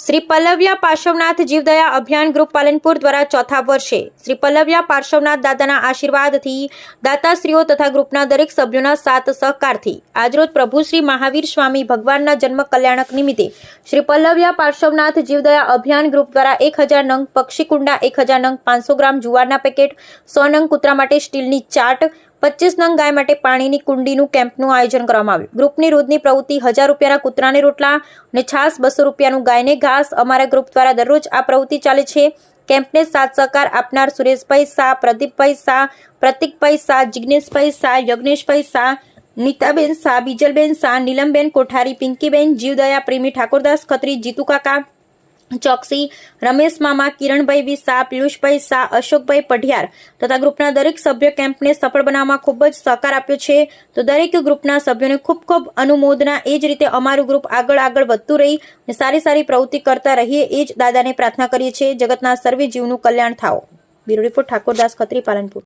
શ્રી પલ્લવ્યા પાર્શ્વનાથ જીવદયા અભિયાન ગ્રુપ પાલનપુર દ્વારા ચોથા વર્ષે શ્રી પલ્લવ્યા પાર્શ્વનાથ દાદાના આશીર્વાદથી દાતાશ્રીઓ તથા ગ્રુપના દરેક સભ્યોના સાથ સહકારથી આજરોજ પ્રભુ શ્રી મહાવીર સ્વામી ભગવાનના જન્મ કલ્યાણક નિમિત્તે શ્રી પલ્લવ્યા પાર્શ્વનાથ જીવદયા અભિયાન ગ્રુપ દ્વારા એક હજાર નંગ પક્ષી કુંડા, એક હજાર નંગ પાંચસો ગ્રામ જુવારના પેકેટ, સો નંગ કૂતરા માટે સ્ટીલની ચાટ પચીસ નંગ ગાય માટે પાણીની કુંડીનું કેમ્પનું આયોજન કરવામાં આવ્યું. ગ્રુપની રોજની પ્રવૃત્તિ હજાર રૂપિયાના કૂતરાને રોટલા અને છાસ બસો રૂપિયાનું ગાયને ઘાસ. અમારા ગ્રુપ દ્વારા દરરોજ આ પ્રવૃત્તિ ચાલે છે. કેમ્પને સાથ સહકાર આપનાર સુરેશભાઈ શાહ, પ્રદીપભાઈ શાહ, પ્રતિકભાઈ શાહ જિજ્ઞેશભાઈ શાહ, યજ્ઞેશભાઈ શાહ, નીતાબેન શાહ, બીજલબેન શાહ, નીલમબેન કોઠારી, પિંકીબેન, જીવદયા, પ્રેમી ઠાકોરદાસ ખત્રી જીતુ કાકા ચોકસી, રમેશ મામા, કિરણભાઈ વી શાહ પિયુષભાઈ શાહ, અશોકભાઈ પઢિયાર તથા ગ્રુપના દરેક સભ્ય કેમ્પને સફળ બનાવવામાં ખૂબ જ સહકાર આપ્યો છે. તો દરેક ગ્રુપના સભ્યોને ખૂબ ખૂબ અનુમોદના એ જ રીતે અમારું ગ્રુપ આગળ આગળ વધતું રહી અને સારી સારી પ્રવૃત્તિ કરતા રહીએ એ જ દાદાને પ્રાર્થના કરીએ છીએ. જગતના સર્વે જીવનું કલ્યાણ થાઓ. Bureau report Thakordas Khatri, Palanpur.